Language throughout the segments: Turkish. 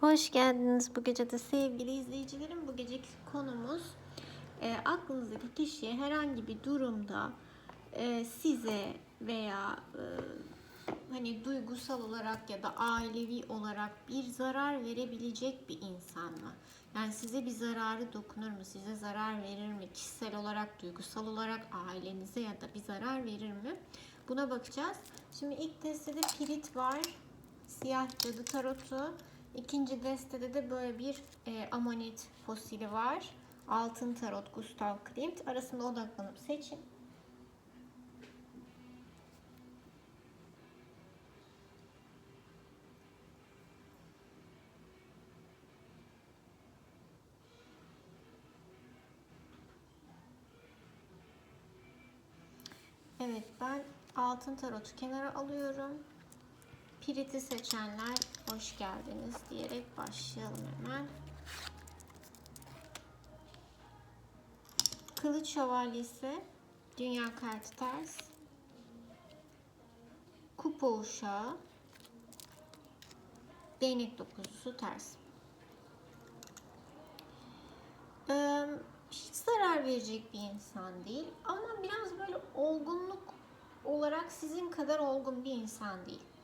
Hoş geldiniz bu gece de sevgili izleyicilerim. Bu geceki konumuz e, aklınızdaki kişiye herhangi bir durumda e, size veya e, hani duygusal olarak ya da ailevi olarak bir zarar verebilecek bir insan mı? Yani size bir zararı dokunur mu? Size zarar verir mi? Kişisel olarak, duygusal olarak ailenize ya da bir zarar verir mi? Buna bakacağız. Şimdi ilk destede Pirit var. Siyah cadı tarotu. İkinci destede de böyle bir e, amonit fosili var. Altın tarot Gustav Klimt. Arasında odaklanıp seçin. Evet ben altın tarotu kenara alıyorum. Pirit'i seçenler hoş geldiniz diyerek başlayalım hemen. Kılıç şövalyesi, dünya kartı ters. Kupa uşağı, değnek dokuzusu ters. Ee, hiç zarar verecek bir insan değil ama biraz böyle olgunluk olarak sizin kadar olgun bir insan değil.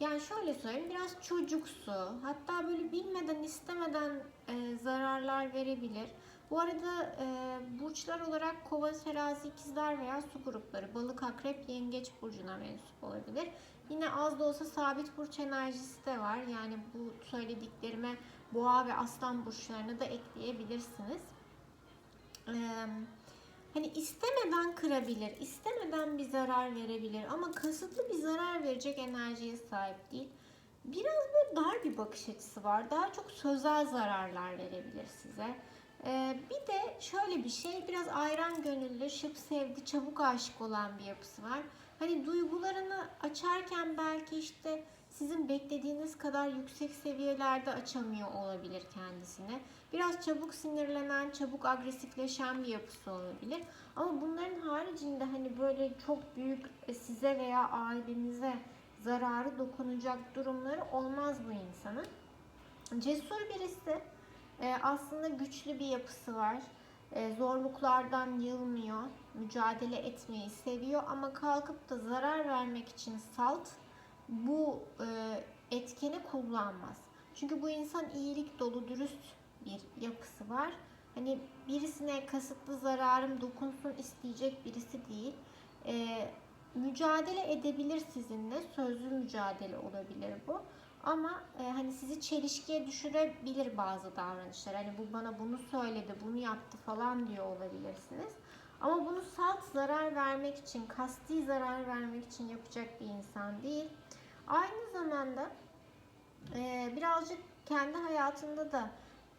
Yani şöyle söyleyeyim biraz çocuksu hatta böyle bilmeden istemeden e, zararlar verebilir. Bu arada e, burçlar olarak kova, terazi, ikizler veya su grupları balık, akrep, yengeç burcuna mensup olabilir. Yine az da olsa sabit burç enerjisi de var. Yani bu söylediklerime boğa ve aslan burçlarını da ekleyebilirsiniz. Eee hani istemeden kırabilir, istemeden bir zarar verebilir ama kasıtlı bir zarar verecek enerjiye sahip değil. Biraz böyle dar bir bakış açısı var. Daha çok sözel zararlar verebilir size. Ee, bir de şöyle bir şey, biraz ayran gönüllü, şıp sevdi, çabuk aşık olan bir yapısı var. Hani duygularını açarken belki işte sizin beklediğiniz kadar yüksek seviyelerde açamıyor olabilir kendisine. Biraz çabuk sinirlenen, çabuk agresifleşen bir yapısı olabilir. Ama bunların haricinde hani böyle çok büyük e, size veya ailenize zararı dokunacak durumları olmaz bu insanın. Cesur birisi. E, aslında güçlü bir yapısı var. E, zorluklardan yılmıyor. Mücadele etmeyi seviyor ama kalkıp da zarar vermek için salt bu etkeni kullanmaz. Çünkü bu insan iyilik dolu, dürüst bir yapısı var. Hani birisine kasıtlı zararım dokunsun isteyecek birisi değil. Ee, mücadele edebilir sizinle. Sözlü mücadele olabilir bu. Ama e, hani sizi çelişkiye düşürebilir bazı davranışlar. Hani bu bana bunu söyledi, bunu yaptı falan diyor olabilirsiniz. Ama bunu salt zarar vermek için, kasti zarar vermek için yapacak bir insan değil. Aynı zamanda e, birazcık kendi hayatında da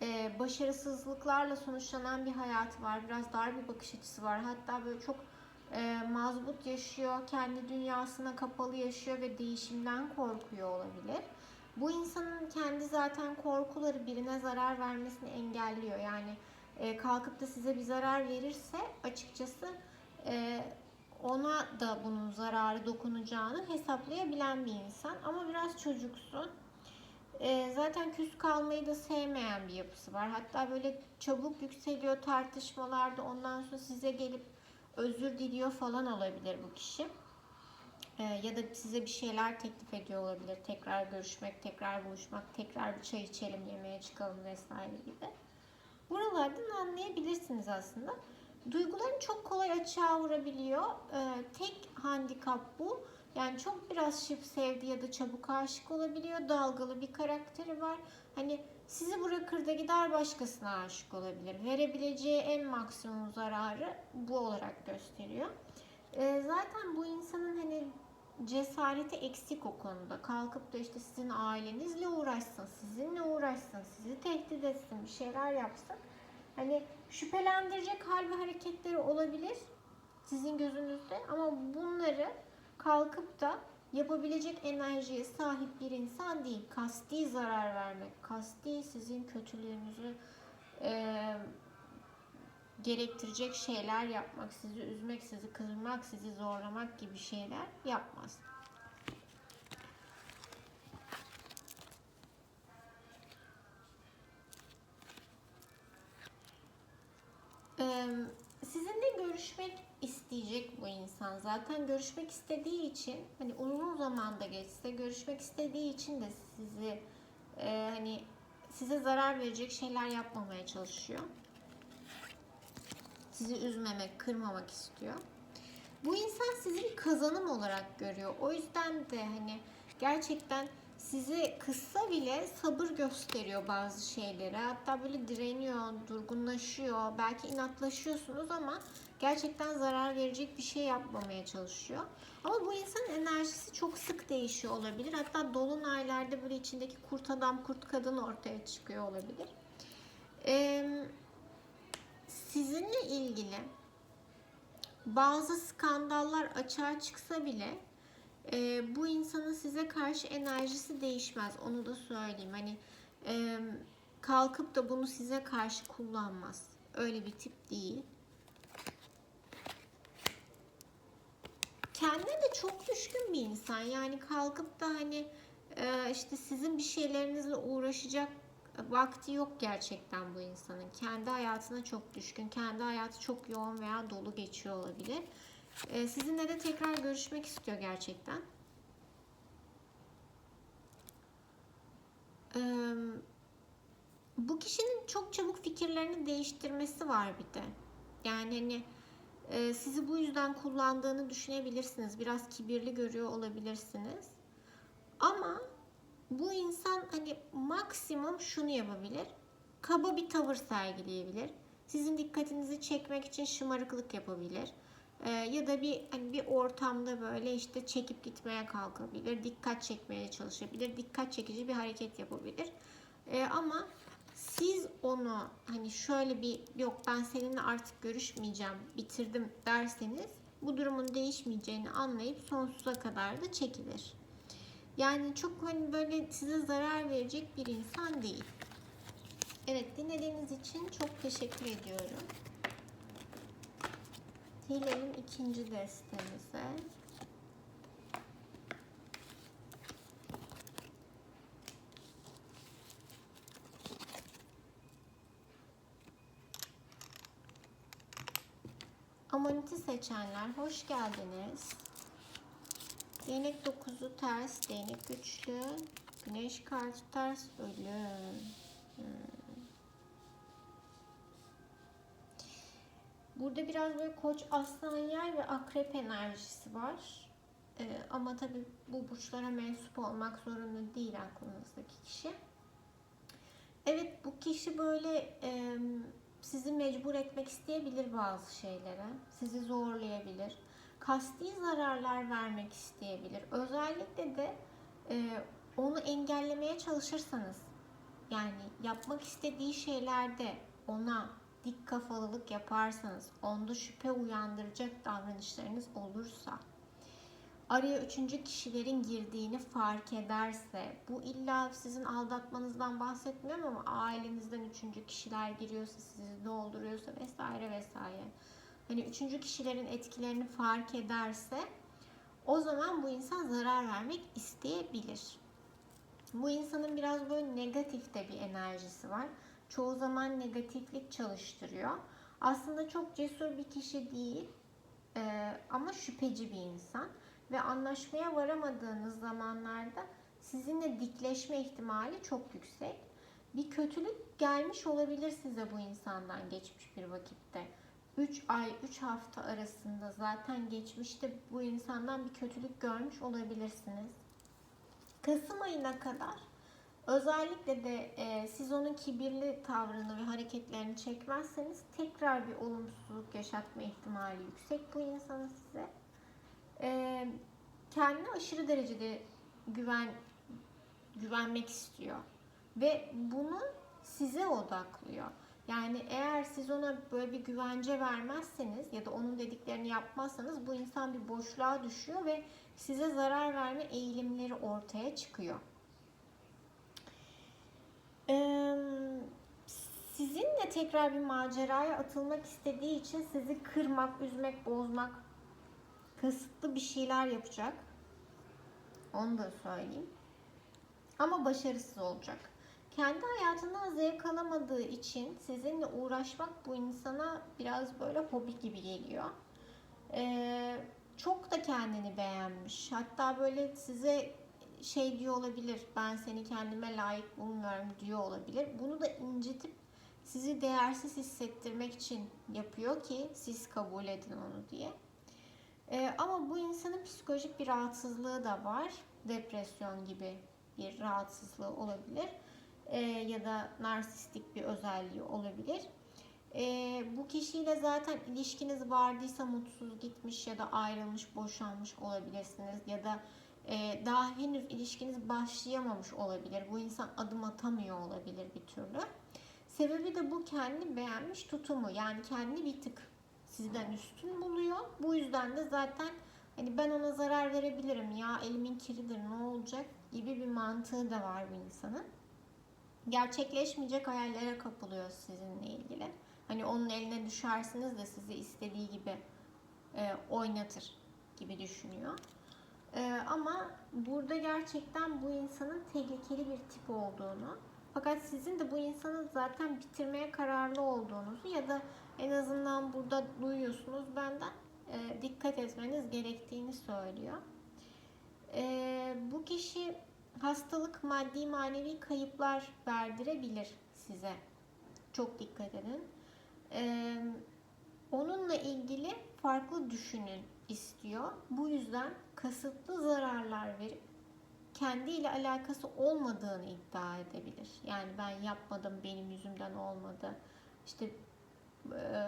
e, başarısızlıklarla sonuçlanan bir hayat var. Biraz dar bir bakış açısı var. Hatta böyle çok e, mazbut yaşıyor, kendi dünyasına kapalı yaşıyor ve değişimden korkuyor olabilir. Bu insanın kendi zaten korkuları birine zarar vermesini engelliyor. Yani e, kalkıp da size bir zarar verirse açıkçası e, ona da bunun zararı dokunacağını hesaplayabilen bir insan. Ama biraz çocuksun. E, zaten küs kalmayı da sevmeyen bir yapısı var. Hatta böyle çabuk yükseliyor tartışmalarda. Ondan sonra size gelip özür diliyor falan olabilir bu kişi. E, ya da size bir şeyler teklif ediyor olabilir. Tekrar görüşmek, tekrar buluşmak, tekrar bir çay içelim, yemeğe çıkalım vesaire gibi. Buralardan anlayabilirsiniz aslında. Duyguların çok kolay açığa vurabiliyor. Ee, tek handikap bu. Yani çok biraz şıp sevdi ya da çabuk aşık olabiliyor. Dalgalı bir karakteri var. Hani sizi bırakır da gider başkasına aşık olabilir. Verebileceği en maksimum zararı bu olarak gösteriyor. Ee, zaten bu insanın hani cesareti eksik o konuda. Kalkıp da işte sizin ailenizle uğraşsın, sizinle uğraşsın, sizi tehdit etsin, bir şeyler yapsın. Hani şüphelendirecek hal ve hareketleri olabilir sizin gözünüzde ama bunları kalkıp da yapabilecek enerjiye sahip bir insan değil. Kasti zarar vermek, kasti sizin kötülüğünüzü e, gerektirecek şeyler yapmak, sizi üzmek, sizi kırmak, sizi zorlamak gibi şeyler yapmaz. Görüşmek isteyecek bu insan. Zaten görüşmek istediği için hani uzun zamanda geçse görüşmek istediği için de sizi e, hani size zarar verecek şeyler yapmamaya çalışıyor. Sizi üzmemek, kırmamak istiyor. Bu insan sizi bir kazanım olarak görüyor. O yüzden de hani gerçekten sizi kısa bile sabır gösteriyor bazı şeylere. Hatta böyle direniyor, durgunlaşıyor. Belki inatlaşıyorsunuz ama gerçekten zarar verecek bir şey yapmamaya çalışıyor. Ama bu insanın enerjisi çok sık değişiyor olabilir. Hatta dolunaylarda böyle içindeki kurt adam, kurt kadın ortaya çıkıyor olabilir. Ee, sizinle ilgili bazı skandallar açığa çıksa bile e, bu insanın size karşı enerjisi değişmez. Onu da söyleyeyim. Hani e, kalkıp da bunu size karşı kullanmaz. Öyle bir tip değil. Kendine de çok düşkün bir insan. Yani kalkıp da hani e, işte sizin bir şeylerinizle uğraşacak vakti yok gerçekten bu insanın. Kendi hayatına çok düşkün, kendi hayatı çok yoğun veya dolu geçiyor olabilir. Ee, sizinle de tekrar görüşmek istiyor gerçekten. Ee, bu kişinin çok çabuk fikirlerini değiştirmesi var bir de. Yani hani e, sizi bu yüzden kullandığını düşünebilirsiniz. Biraz kibirli görüyor olabilirsiniz. Ama bu insan hani maksimum şunu yapabilir. Kaba bir tavır sergileyebilir. Sizin dikkatinizi çekmek için şımarıklık yapabilir. Ee, ya da bir hani bir ortamda böyle işte çekip gitmeye kalkabilir. Dikkat çekmeye çalışabilir. Dikkat çekici bir hareket yapabilir. Ee, ama siz onu hani şöyle bir yok ben seninle artık görüşmeyeceğim bitirdim derseniz bu durumun değişmeyeceğini anlayıp sonsuza kadar da çekilir. Yani çok hani böyle size zarar verecek bir insan değil. Evet dinlediğiniz için çok teşekkür ediyorum. Gelelim ikinci destemize. Amoniti seçenler hoş geldiniz. Değnek 9'u ters, değnek güçlü, güneş kartı ters, ölüm. Hmm. Burada biraz böyle koç, aslan, yay ve akrep enerjisi var. Ee, ama tabi bu burçlara mensup olmak zorunda değil aklınızdaki kişi. Evet bu kişi böyle e, sizi mecbur etmek isteyebilir bazı şeylere. Sizi zorlayabilir kasti zararlar vermek isteyebilir. Özellikle de e, onu engellemeye çalışırsanız yani yapmak istediği şeylerde ona dik kafalılık yaparsanız, onda şüphe uyandıracak davranışlarınız olursa, araya üçüncü kişilerin girdiğini fark ederse, bu illa sizin aldatmanızdan bahsetmiyorum ama ailenizden üçüncü kişiler giriyorsa, sizi dolduruyorsa vesaire vesaire hani üçüncü kişilerin etkilerini fark ederse o zaman bu insan zarar vermek isteyebilir. Bu insanın biraz böyle negatif de bir enerjisi var. Çoğu zaman negatiflik çalıştırıyor. Aslında çok cesur bir kişi değil e, ama şüpheci bir insan. Ve anlaşmaya varamadığınız zamanlarda sizinle dikleşme ihtimali çok yüksek. Bir kötülük gelmiş olabilir size bu insandan geçmiş bir vakitte. 3 ay, 3 hafta arasında zaten geçmişte bu insandan bir kötülük görmüş olabilirsiniz. Kasım ayına kadar özellikle de e, siz onun kibirli tavrını ve hareketlerini çekmezseniz tekrar bir olumsuzluk yaşatma ihtimali yüksek bu insanın size. E, kendine aşırı derecede güven güvenmek istiyor ve bunu size odaklıyor. Yani eğer siz ona böyle bir güvence vermezseniz ya da onun dediklerini yapmazsanız bu insan bir boşluğa düşüyor ve size zarar verme eğilimleri ortaya çıkıyor. Sizinle tekrar bir maceraya atılmak istediği için sizi kırmak, üzmek, bozmak, kasıtlı bir şeyler yapacak. Onu da söyleyeyim. Ama başarısız olacak kendi hayatından zevk alamadığı için sizinle uğraşmak bu insana biraz böyle hobi gibi geliyor. Ee, çok da kendini beğenmiş. Hatta böyle size şey diyor olabilir. Ben seni kendime layık bulmuyorum diyor olabilir. Bunu da incitip sizi değersiz hissettirmek için yapıyor ki siz kabul edin onu diye. Ee, ama bu insanın psikolojik bir rahatsızlığı da var. Depresyon gibi bir rahatsızlığı olabilir. Ee, ya da narsistik bir özelliği olabilir. Ee, bu kişiyle zaten ilişkiniz vardıysa mutsuz gitmiş ya da ayrılmış, boşanmış olabilirsiniz. Ya da e, daha henüz ilişkiniz başlayamamış olabilir. Bu insan adım atamıyor olabilir bir türlü. Sebebi de bu kendi beğenmiş tutumu. Yani kendi bir tık sizden üstün buluyor. Bu yüzden de zaten hani ben ona zarar verebilirim ya elimin kiridir ne olacak gibi bir mantığı da var bu insanın. Gerçekleşmeyecek hayallere kapılıyor sizinle ilgili. Hani onun eline düşersiniz de sizi istediği gibi e, oynatır gibi düşünüyor. E, ama burada gerçekten bu insanın tehlikeli bir tip olduğunu fakat sizin de bu insanı zaten bitirmeye kararlı olduğunuzu ya da en azından burada duyuyorsunuz benden e, dikkat etmeniz gerektiğini söylüyor. E, bu kişi hastalık, maddi, manevi kayıplar verdirebilir size. Çok dikkat edin. E, onunla ilgili farklı düşünün istiyor. Bu yüzden kasıtlı zararlar verip kendiyle alakası olmadığını iddia edebilir. Yani ben yapmadım, benim yüzümden olmadı. İşte e,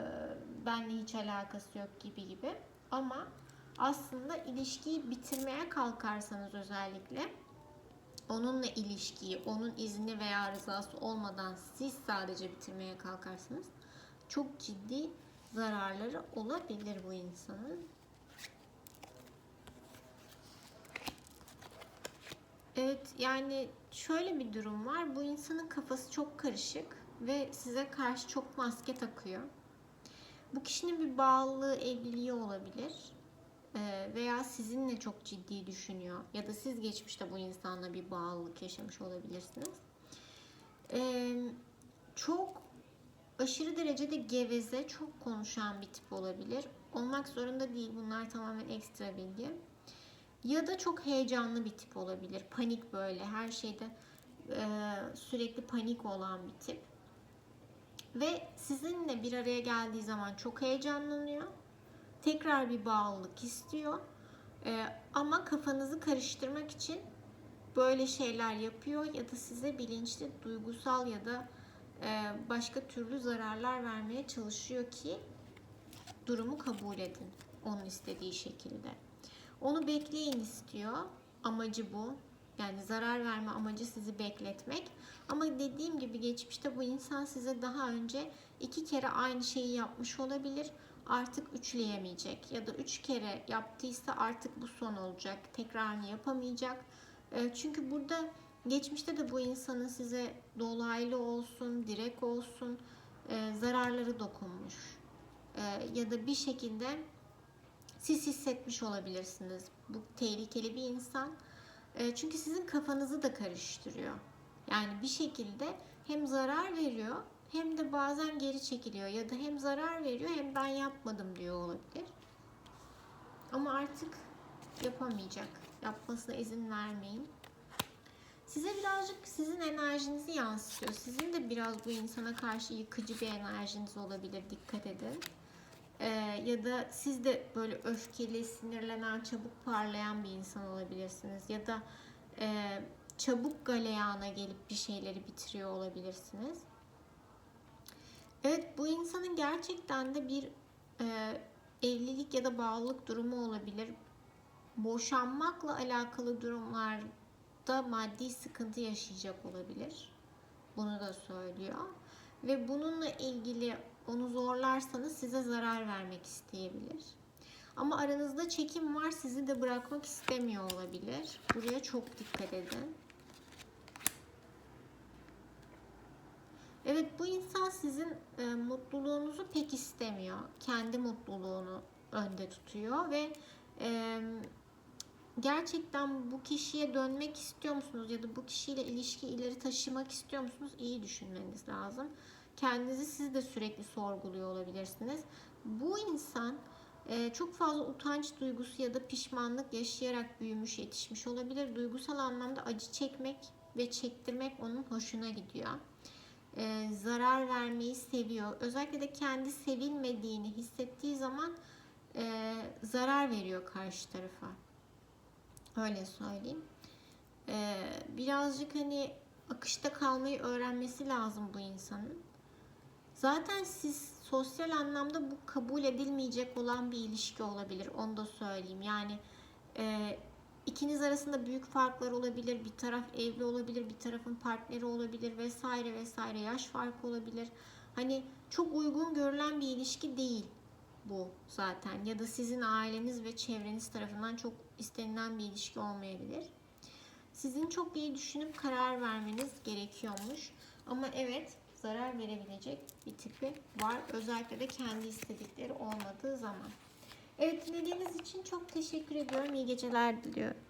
benle hiç alakası yok gibi gibi. Ama aslında ilişkiyi bitirmeye kalkarsanız özellikle onunla ilişkiyi, onun izni veya rızası olmadan siz sadece bitirmeye kalkarsanız çok ciddi zararları olabilir bu insanın. Evet yani şöyle bir durum var. Bu insanın kafası çok karışık ve size karşı çok maske takıyor. Bu kişinin bir bağlılığı, evliliği olabilir. Ee, veya sizinle çok ciddi düşünüyor. Ya da siz geçmişte bu insanla bir bağlılık yaşamış olabilirsiniz. Ee, çok aşırı derecede geveze, çok konuşan bir tip olabilir. Olmak zorunda değil. Bunlar tamamen ekstra bilgi. Ya da çok heyecanlı bir tip olabilir. Panik böyle her şeyde e, sürekli panik olan bir tip. Ve sizinle bir araya geldiği zaman çok heyecanlanıyor. Tekrar bir bağlılık istiyor. E, ama kafanızı karıştırmak için böyle şeyler yapıyor ya da size bilinçli, duygusal ya da e, başka türlü zararlar vermeye çalışıyor ki durumu kabul edin. Onun istediği şekilde. Onu bekleyin istiyor. Amacı bu. Yani zarar verme amacı sizi bekletmek. Ama dediğim gibi geçmişte bu insan size daha önce iki kere aynı şeyi yapmış olabilir. Artık üçleyemeyecek. Ya da üç kere yaptıysa artık bu son olacak. Tekrarını yapamayacak. Çünkü burada geçmişte de bu insanın size dolaylı olsun, direkt olsun zararları dokunmuş. Ya da bir şekilde siz hissetmiş olabilirsiniz. Bu tehlikeli bir insan. E, çünkü sizin kafanızı da karıştırıyor. Yani bir şekilde hem zarar veriyor hem de bazen geri çekiliyor ya da hem zarar veriyor hem ben yapmadım diyor olabilir. Ama artık yapamayacak. Yapmasına izin vermeyin. Size birazcık sizin enerjinizi yansıtıyor. Sizin de biraz bu insana karşı yıkıcı bir enerjiniz olabilir. Dikkat edin. Ee, ya da siz de böyle öfkeli, sinirlenen, çabuk parlayan bir insan olabilirsiniz. Ya da e, çabuk galeyana gelip bir şeyleri bitiriyor olabilirsiniz. Evet bu insanın gerçekten de bir e, evlilik ya da bağlılık durumu olabilir. Boşanmakla alakalı durumlarda maddi sıkıntı yaşayacak olabilir. Bunu da söylüyor. Ve bununla ilgili onu zorlarsanız size zarar vermek isteyebilir. Ama aranızda çekim var sizi de bırakmak istemiyor olabilir. Buraya çok dikkat edin. Evet bu insan sizin e, mutluluğunuzu pek istemiyor. Kendi mutluluğunu önde tutuyor ve e, gerçekten bu kişiye dönmek istiyor musunuz ya da bu kişiyle ilişki ileri taşımak istiyor musunuz? İyi düşünmeniz lazım. Kendinizi siz de sürekli sorguluyor olabilirsiniz. Bu insan e, çok fazla utanç duygusu ya da pişmanlık yaşayarak büyümüş, yetişmiş olabilir. Duygusal anlamda acı çekmek ve çektirmek onun hoşuna gidiyor. E, zarar vermeyi seviyor. Özellikle de kendi sevilmediğini hissettiği zaman e, zarar veriyor karşı tarafa. Öyle söyleyeyim. Birazcık hani akışta kalmayı öğrenmesi lazım bu insanın. Zaten siz sosyal anlamda bu kabul edilmeyecek olan bir ilişki olabilir. Onu da söyleyeyim. Yani e, ikiniz arasında büyük farklar olabilir. Bir taraf evli olabilir, bir tarafın partneri olabilir vesaire vesaire. Yaş farkı olabilir. Hani çok uygun görülen bir ilişki değil bu zaten. Ya da sizin aileniz ve çevreniz tarafından çok istenilen bir ilişki olmayabilir. Sizin çok iyi düşünüp karar vermeniz gerekiyormuş. Ama evet zarar verebilecek bir tipi var. Özellikle de kendi istedikleri olmadığı zaman. Evet dinlediğiniz için çok teşekkür ediyorum. İyi geceler diliyorum.